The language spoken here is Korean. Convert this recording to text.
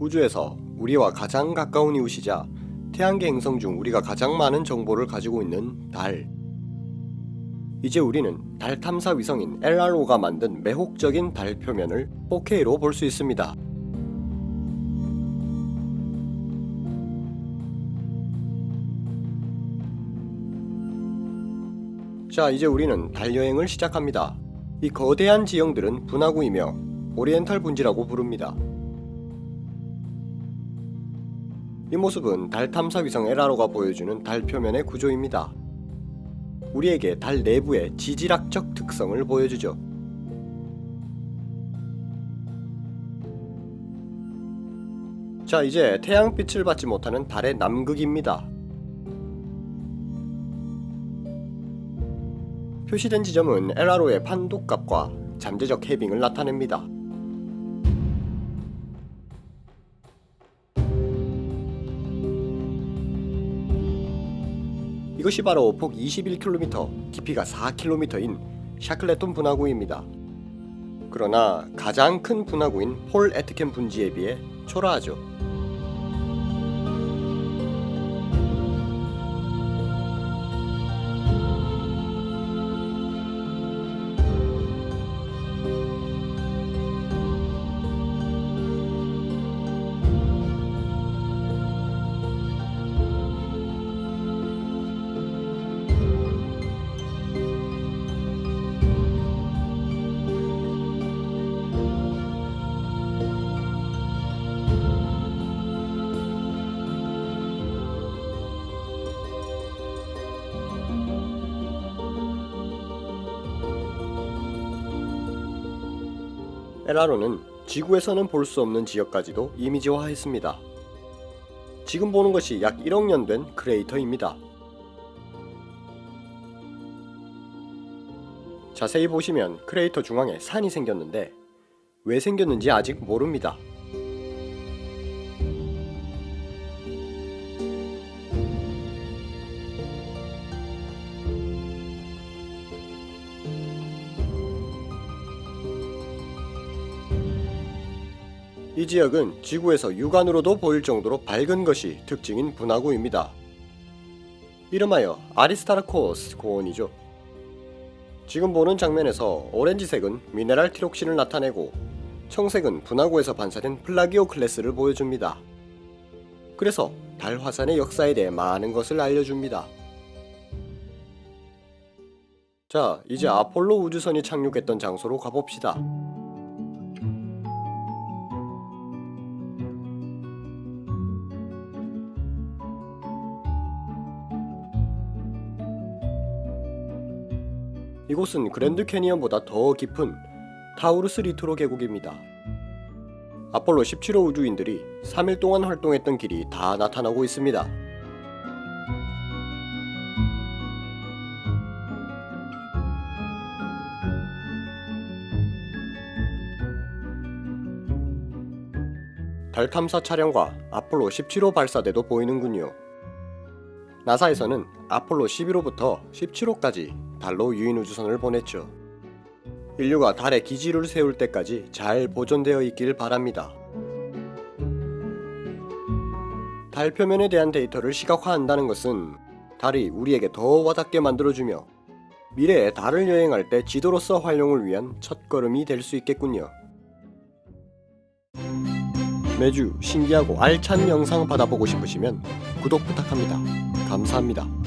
우주에서 우리와 가장 가까운 이웃이자 태양계 행성 중 우리가 가장 많은 정보를 가지고 있는 달. 이제 우리는 달 탐사 위성인 LRO가 만든 매혹적인 달 표면을 4K로 볼 수 있습니다. 자, 이제 우리는 달 여행을 시작합니다. 이 거대한 지형들은 분화구이며 오리엔탈 분지라고 부릅니다. 이 모습은 달 탐사 위성 에라로가 보여주는 달 표면의 구조입니다. 우리에게 달 내부의 지질학적 특성을 보여주죠. 자, 이제 태양빛을 받지 못하는 달의 남극입니다. 표시된 지점은 에라로의 판독값과 잠재적 해빙을 나타냅니다. 이것이 바로 폭 21km, 깊이가 4km인 샤클레톤 분화구입니다. 그러나 가장 큰 분화구인 폴 에트켄 분지에 비해 초라하죠. 에라로는 지구에서는 볼 수 없는 지역까지도 이미지화했습니다. 지금 보는 것이 약 1억 년 된 크레이터입니다. 자세히 보시면 크레이터 중앙에 산이 생겼는데 왜 생겼는지 아직 모릅니다. 이 지역은 지구에서 육안으로도 보일 정도로 밝은 것이 특징인 분화구입니다. 이름하여 아리스타르코스 고원이죠. 지금 보는 장면에서 오렌지색은 미네랄 티록신을 나타내고 청색은 분화구에서 반사된 플라기오 클래스를 보여줍니다. 그래서 달 화산의 역사에 대해 많은 것을 알려줍니다. 자, 이제 아폴로 우주선이 착륙했던 장소로 가봅시다. 이곳은 그랜드 캐니언보다 더 깊은 타우루스 리토로 계곡입니다. 아폴로 17호 우주인들이 3일 동안 활동했던 길이 다 나타나고 있습니다. 달 탐사 차량과 아폴로 17호 발사대도 보이는군요. 나사에서는 아폴로 11호부터 17호까지 달로 유인 우주선을 보냈죠. 인류가 달에 기지를 세울 때까지 잘 보존되어 있길 바랍니다. 달 표면에 대한 데이터를 시각화한다는 것은 달이 우리에게 더 와닿게 만들어주며 미래에 달을 여행할 때 지도로서 활용을 위한 첫걸음이 될 수 있겠군요. 매주 신기하고 알찬 영상 받아보고 싶으시면 구독 부탁합니다. 감사합니다.